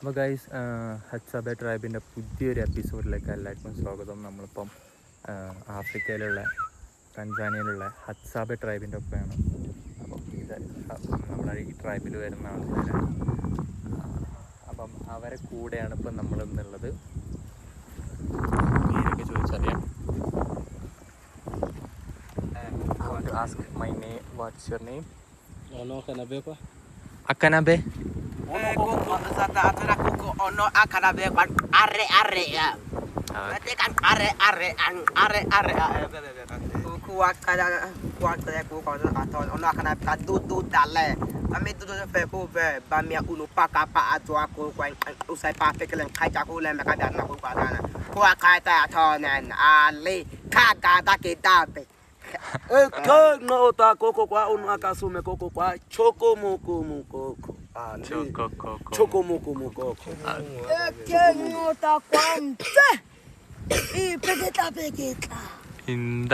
അപ്പോൾ ഗൈസ് ഹച്ചബ ട്രൈബിന്റെ പുതിയൊരു എപ്പിസോഡിലേക്ക് എല്ലാവർക്കും സ്വാഗതം. നമ്മളിപ്പം ആഫ്രിക്കയിലുള്ള തൻസാനിയയിലുള്ള ഹച്ചാബെ ട്രൈബിന്റെ ഒപ്പമാണ്. അപ്പം ഇത് നമ്മുടെ ഈ ട്രൈബിൽ വരുന്ന ആൾക്കാരാണ് അപ്പം അവരെ കൂടെയാണ് ഇപ്പം നമ്മൾ എന്നുള്ളത് പേരൊക്കെ ചോദിച്ചറിയാം. Ask my name what's your name അക്കനബേ Guko zata aterakuko ono akarabe guan arre arre ea. Batekan arre arre an arre arre ea. Guko akara guan kare guko zata ono akarabe ka dudu dale. Bami dudu fe kuve bami akunu paka pa ato aku guan usai pa fekelen kaita le meka dana guko zana. Guko akarabe atonen ali kaka daki dabe. Ka ngota koko kwa unaka sume koko kwa choko moko moko. chokomokomokokoekengota kwa ntse ipeketlapeketla ഇന്ത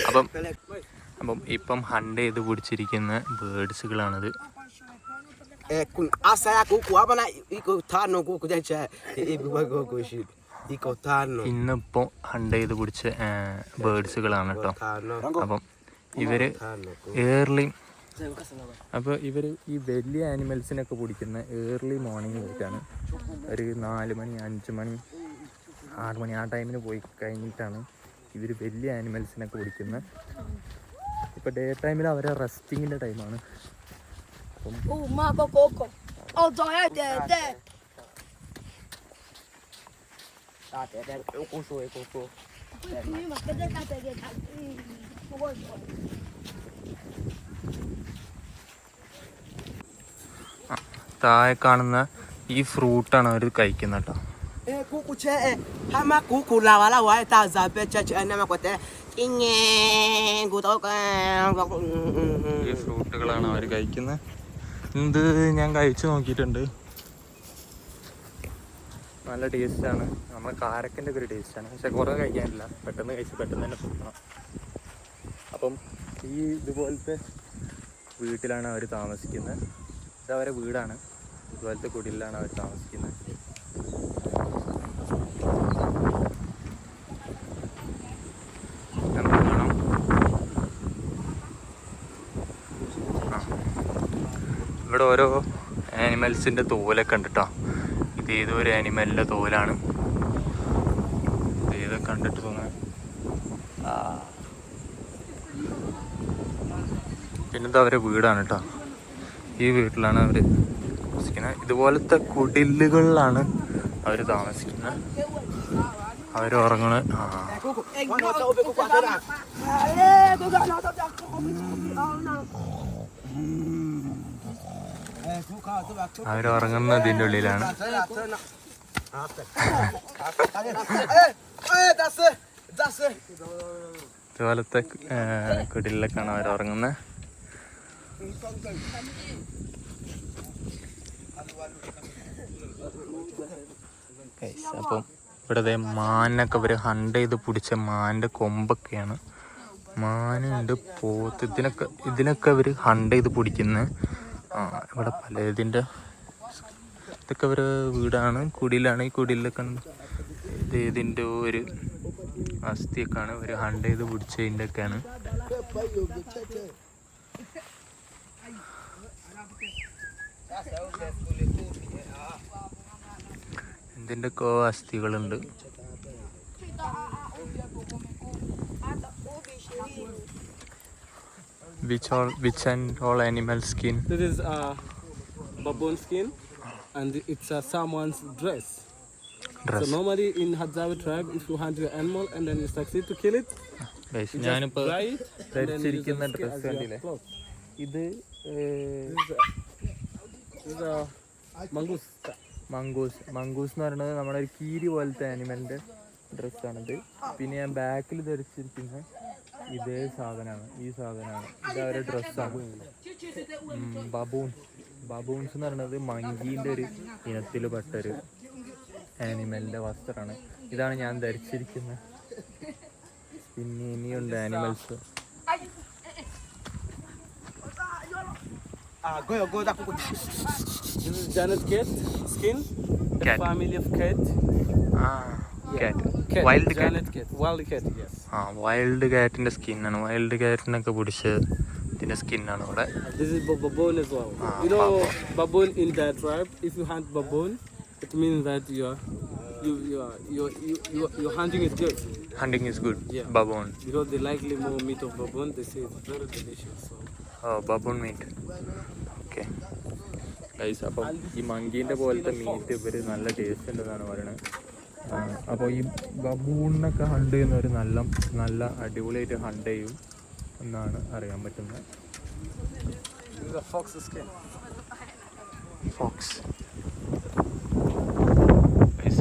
അപ്പം അപ്പം ഇപ്പം hunt ചെയ്ത് പിടിച്ചിരിക്കുന്ന ബേഡ്സുകളാണത് ഇന്നിപ്പോ hunt ചെയ്ത് പിടിച്ച ബേഡ്സുകളാണ് കേട്ടോ അപ്പം ഇവർ ഏർലിയും അപ്പോൾ ഇവർ ഈ വലിയ ആനിമൽസിനൊക്കെ പിടിക്കുന്ന ഏർലി മോർണിംഗ് പോയിട്ടാണ് ഒരു നാല് മണി അഞ്ച് മണി ആറ് മണി ആ ടൈമിന് പോയി കഴിഞ്ഞിട്ടാണ് ഇവർ വലിയ ആനിമൽസിനൊക്കെ പിടിക്കുന്നത് ഇപ്പോൾ ഡേ ടൈമിൽ അവരെ റെസ്റ്റിങ്ങിന്റെ ടൈമാണ് അപ്പം താഴെ കാണുന്ന ഈ ഫ്രൂട്ടാണ് അവർ കഴിക്കുന്നത് കേട്ടോ. ഈ ഫ്രൂട്ടുകളാണ് അവർ കഴിക്കുന്നത് ഇത് ഞാൻ കഴിച്ചു നോക്കിയിട്ടുണ്ട്. നല്ല ടേസ്റ്റാണ് നമ്മുടെ കാരക്കന്റെ ഒക്കെ ഒരു ടേസ്റ്റാണ് പക്ഷെ കുറേ കഴിക്കാനില്ല. പെട്ടെന്ന് കഴിച്ച് പെട്ടെന്ന് തന്നെ പോകണം അപ്പം ഈ ഇതുപോലത്തെ വീട്ടിലാണ് അവർ താമസിക്കുന്നത് ഇത് അവരെ വീടാണ്. ഇതുപോലത്തെ കുടിലാണ് അവർ താമസിക്കുന്നത്. ഇവിടെ ഓരോ ആനിമൽസിന്റെ തോലൊക്കെ ഉണ്ട് കേട്ടോ ഇത് ഏതോ ഒരു ആനിമലിന്റെ തോലാണ്? ഇത് കണ്ടിട്ട് തോന്നുന്നത് പിന്നെന്താ അവരെ വീടാണ് കേട്ടോ ഈ വീട്ടിലാണ് അവർ താമസിക്കുന്നത്. ഇതുപോലത്തെ കുടിലുകളിലാണ് അവർ താമസിക്കുന്നത്. അവരുറങ്ങണ അവരുറങ്ങുന്നതിന്റെ ഉള്ളിലാണ്. ഇതുപോലത്തെ കുടിലൊക്കെയാണ് അവരുറങ്ങുന്നത് അപ്പം ഇവിടെ മാനൊക്കെ ഇവർ ഹണ്ട് ചെയ്ത് പിടിച്ച മാന്റെ കൊമ്പൊക്കെയാണ്. മാനുണ്ട് പോത്ത്. ഇതിനൊക്കെ ഇതിനൊക്കെ അവർ ഹണ്ട് ചെയ്ത് പിടിക്കുന്ന. ഇവിടെ പല ഇതിന്റെ ഇതൊക്കെ അവർ വീടാണ്. കുടിലാണ്. ഈ കുടിലൊക്കെ ഇത് ഇതിന്റെ ഒരു അസ്ഥിയൊക്കെയാണ് ഒരു ഹണ്ട് ചെയ്ത് പിടിച്ചതിന്റെ ഒക്കെയാണ് ഇതിന്റെയൊക്കെ അസ്ഥികളുണ്ട് which all which and all animal skin This is uh, baboon skin, and it's uh, someone's dress. dress So normally in Hadzawi tribe, if you hunt your animal and then you succeed to kill it, ഞാനിപ്പോൾ ധരിച്ചിരിക്കുന്ന dress കണ്ടില്ലേ. ഇത് mongoose mongoose എന്ന് പറയുന്നത് നമ്മുടെ ഒരു കീരി പോലത്തെ ആനിമലിന്റെ ഡ്രസ്സാണിത് പിന്നെ ഞാൻ ബാക്കിൽ ധരിച്ചിരിക്കുന്ന ഇതേ സാധനമാണ്. ഈ സാധനമാണ്. ഇത് അവരുടെ ഡ്രസ്സാണ് ബബൂൺസ് ബബൂൺസ് എന്ന് പറയുന്നത് മങ്കീന്റെ ഒരു ഇനത്തിൽ പെട്ടൊരു ആനിമലിന്റെ വസ്ത്രമാണ് ഇതാണ് ഞാൻ ധരിച്ചിരിക്കുന്നത്. പിന്നെ ഇനിയുണ്ട് animals Ah, go go da kuku. Janet cat skin. A Cat. family of cat. ആ cat cat. Wild cat Janet cat. Wild cat, yes. ആ വൈൽഡ് കാറ്റിൻ്റെ സ്കിന്നാണ് വൈൽഡ് കാറ്റിനൊക്കെ പിടിച്ച് ഇതിൻ്റെ സ്കിന്നാണ് ഇവിടെ This is ba- baboon as well. Ah, you know, baboon in that tribe, if you hunt baboon, it means that you are, you, you are, you, you, you, your hunting is good. Hunting is good Yeah. Baboon Because they likely more meat of baboon, they say it's very delicious. So. baboon meat okay guys അപ്പം ഈ മങ്കീന്റെ പോലത്തെ meet ഇവർ നല്ല taste ഉണ്ടെന്നാണ് പറയുന്നത് അപ്പോൾ ഈ ബബൂണിനൊക്കെ hunt ചെയ്യുന്നവർ നല്ല നല്ല അടിപൊളിയായിട്ട് ഹണ്ട് ചെയ്യും എന്നാണ് അറിയാൻ പറ്റുന്നത്. ഫോക്സ്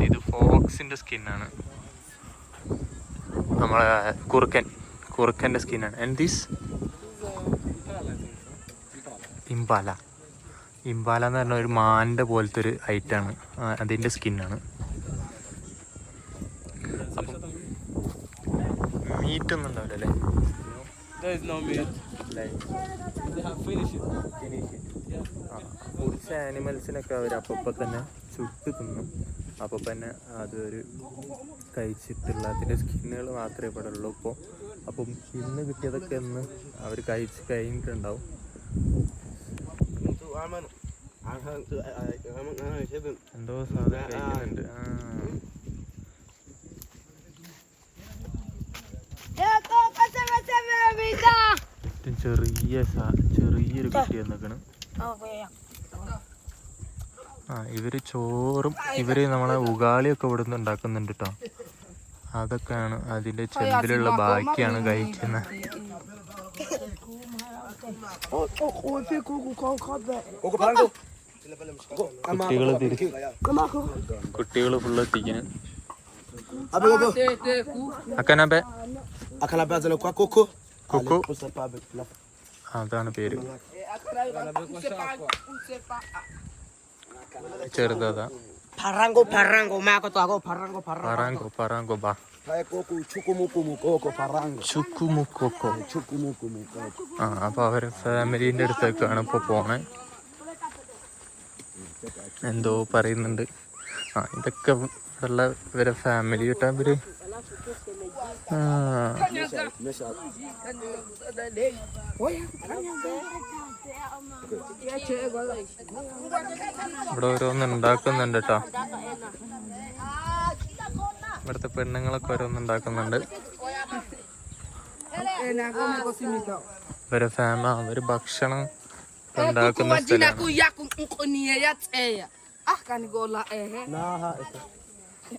ഇത് ഫോക്സിന്റെ സ്കിന്നാണ് നമ്മളെ കുറുക്കൻ കുറുക്കന്റെ സ്കിന്നാണ് ആൻഡ് ദിസ് ഇംപാല ഇമ്പാല എന്ന് പറഞ്ഞ ഒരു മാന്റെ പോലത്തെ ഒരു ഐറ്റാണ് അതിന്റെ സ്കിന്നാണ് അപ്പം മീറ്റ് ഒന്നും ഉണ്ടാവില്ല അല്ലേ. കുറച്ച് ആനിമൽസിനൊക്കെ അവർ അപ്പം തന്നെ ചുട്ട് തിന്നും. അപ്പം തന്നെ അതൊരു കഴിച്ചിട്ടുള്ള അതിന്റെ സ്കിന്നുകൾ മാത്രമേ ഇവിടെ ഉള്ളൂ ഇപ്പോൾ അപ്പം ഇന്ന് കിട്ടിയതൊക്കെ ഇന്ന് അവർ കഴിച്ച് കഴിഞ്ഞിട്ടുണ്ടാവും. എന്തോ സാധനം കഴിക്കുന്നുണ്ട്. ചെറിയ ചെറിയൊരു കുട്ടി എന്നൊക്കെയാണ് ആ ഇവർ ചോറും ഇവർ നമ്മളെ ഉഗാളിയൊക്കെ ഇവിടെ നിന്ന് ഉണ്ടാക്കുന്നുണ്ട് കേട്ടോ അതൊക്കെയാണ് അതിന്റെ ചെമ്പിലുള്ള ബാക്കിയാണ് കഴിക്കുന്നത് കുട്ടികൾ ഫുള്ള് എത്തിക്കുന്നു അക്കനബെ അതാണ് പേര് ചെറുതാ to ako, parango, parango. പറാങ്കോ പറാങ്കോ ബാ ഫാമിലിന്റെ. ചുക്കുമുക്കൊക്കോ mukoko. ആ അപ്പോൾ അവർ ഫാമിലീന്റെ അടുത്തേക്കാണ് ഇപ്പോൾ പോണേ. എന്തോ പറയുന്നുണ്ട്. ആ ഇതൊക്കെ ഉള്ള ഇവരെ ഫാമിലി കിട്ടാൻ ഇവർ ഇവിടെ ഓരോന്ന് ഉണ്ടാക്കുന്നുണ്ട് കേട്ടോ ഇവിടുത്തെ പെണ്ണുങ്ങളൊക്കെ ഓരോന്നുണ്ടാക്കുന്നുണ്ട് ഇവരെ ഫാമ അവർ ഭക്ഷണം ഉണ്ടാക്കുന്ന സ്ഥലമാണ്.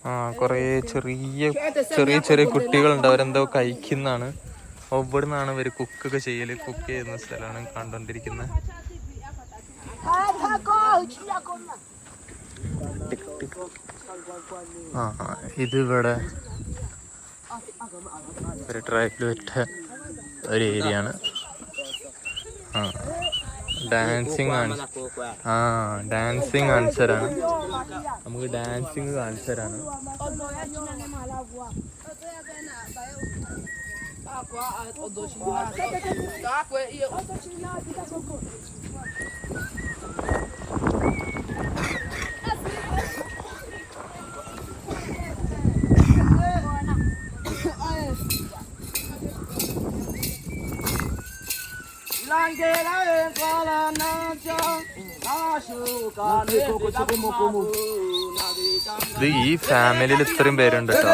ആ കൊറേ ചെറിയ ചെറിയ ചെറിയ കുട്ടികളുണ്ട്. അവരെന്തോ കഴിക്കുന്നതാണ്. ഇവിടുന്നാണ് ഇവർ കുക്കൊക്കെ ചെയ്യൽ. കുക്ക് ചെയ്യുന്ന സ്ഥലമാണ് കണ്ടോണ്ടിരിക്കുന്നത് ആ ആ, ഇത് ഇവിടെ ഒരു ട്രാക്കിൽ പറ്റ ഒരു ഏരിയ ആണ് ആ ഡാൻസിങ് ആ ഡാൻസിങ് തരാണ് നമുക്ക് ഡാൻസിങ് കാണിച്ചു തരാണ് Koko, chukumuku mukoko. ഇത് ഈ ഫാമിലിയിൽ ഇത്രയും പേരുണ്ട് കേട്ടോ.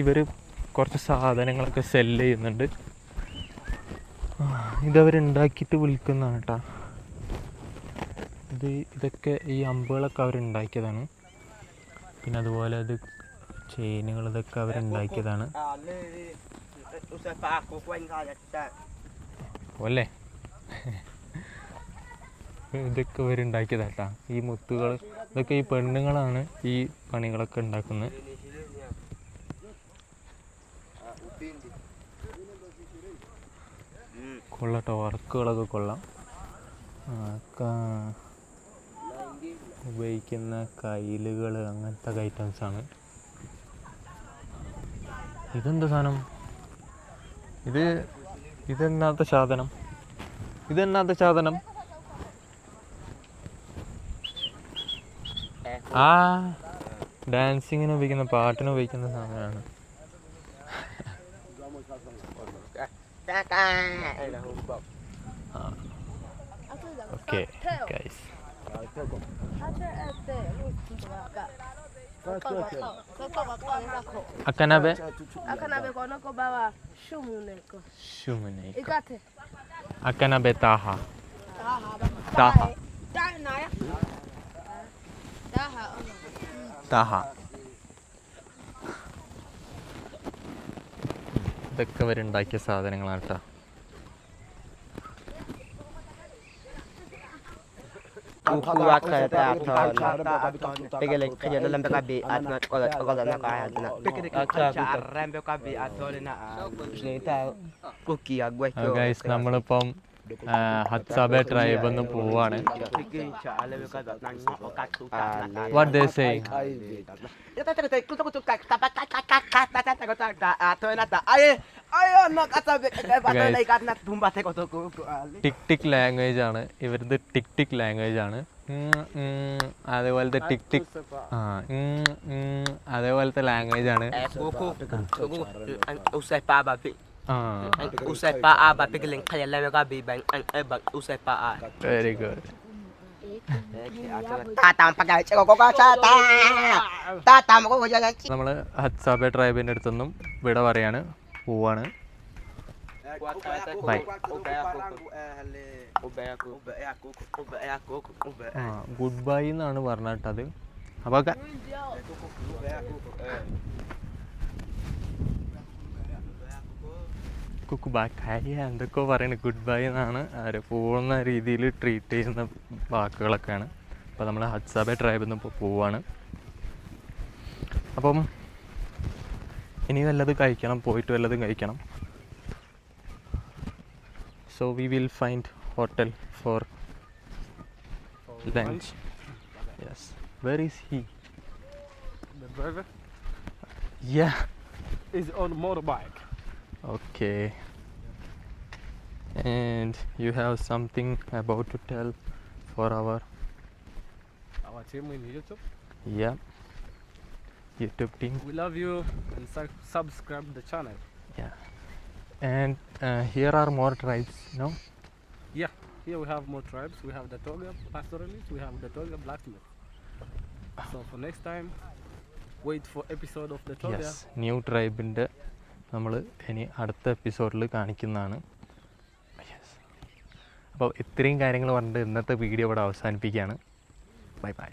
ഇവർ കുറച്ച് സാധനങ്ങളൊക്കെ സെല്ല് ചെയ്യുന്നുണ്ട് ഇതവരുണ്ടാക്കിയിട്ട് വിൽക്കുന്നതാണ് കേട്ടോ ഇത് ഇതൊക്കെ ഈ അമ്പുകളൊക്കെ അവരുണ്ടാക്കിയതാണ് പിന്നെ അതുപോലെ അത് ചെയിനുകൾ ഇതൊക്കെ അവരുണ്ടാക്കിയതാണ്. അല്ലേ ഇതൊക്കെ ഇവർ ഉണ്ടാക്കിയതാട്ടാ ഈ മുത്തുകൾ ഇതൊക്കെ ഈ പെണ്ണുങ്ങളാണ് ഈ പണികളൊക്കെ ഉണ്ടാക്കുന്നത് കൊള്ളട്ടോ വർക്കുകളൊക്കെ കൊള്ളാം. ഉപയോഗിക്കുന്ന കയ്യിലുകൾ അങ്ങനത്തെ ഐറ്റംസ് ആണ്. ഇതെന്താ സാധനം? ഇത് ഇതെന്നാത്ത സാധനം? ഇതെന്നാത്ത സാധനം? ആ ഡാൻസിങ്ങിന് ഉപയോഗിക്കുന്ന പാട്ടിന് ഉപയോഗിക്കുന്ന സാധനമാണ്. Eh. ഓക്കെ ഗൈസ് അക്കനബെ bawa Ikate. അക്കനബെ താഹ ba. താഹ ഇതൊക്കെ അവരുണ്ടാക്കിയ സാധനങ്ങളാണ് കേട്ടോ നമ്മളിപ്പം ഹത്സാബ ട്രൈബ് ഒന്ന് പോവാണ് toko. ടിക് ടിക് ലാംഗ്വേജ് ആണ് ഇവരത് ടിക് ടിക് ലാംഗ്വേജ് ആണ് അതേപോലത്തെ ടിക് ടിക് അതേപോലത്തെ ലാംഗ്വേജ് ആണ് Eh, kuku, kuku, usai pa babi, ആ usai pa a Very good. eh. നമ്മൾ ഹത്സാബ ട്രൈബിന്റെ അടുത്തൊന്നും വിട പറയാണ് പോവാണ് Bye. ആ ഗുഡ് ബൈ എന്നാണ് പറഞ്ഞിട്ടത് അപ്പോൾ കുക്ക് ബാക്കായ എന്തൊക്കെയോ പറയുന്നത് ഗുഡ് ബൈ എന്നാണ് അവർ പോകുന്ന രീതിയിൽ ട്രീറ്റ് ചെയ്യുന്ന വാക്കുകളൊക്കെയാണ് അപ്പോൾ നമ്മൾ ഹത്സാബെ ട്രൈബിൽ നിന്ന് ഇപ്പോൾ പോവാണ് അപ്പം ഇനി വല്ലതും കഴിക്കണം പോയിട്ട് വല്ലതും കഴിക്കണം so we will find hotel for lunch yes where is he The യാ is on motorbike. Okay. And you have something about to tell for our Our team in YouTube. yeah YouTube team. We love you and su- subscribe the channel. Yeah. And uh, here are more tribes, no? Yeah, here we have more tribes. We have the Toga pastoralists. We have the Toga blacksmith. So for next time, wait for episode of the Toga. yes yes new ട്രൈബിന്റെ നമ്മൾ ഇനി അടുത്ത എപ്പിസോഡിൽ കാണിക്കുന്നതാണ് അപ്പോൾ ഇത്രയും കാര്യങ്ങൾ പറഞ്ഞിട്ട് ഇന്നത്തെ വീഡിയോ ഇവിടെ അവസാനിപ്പിക്കുകയാണ്. Bye bye.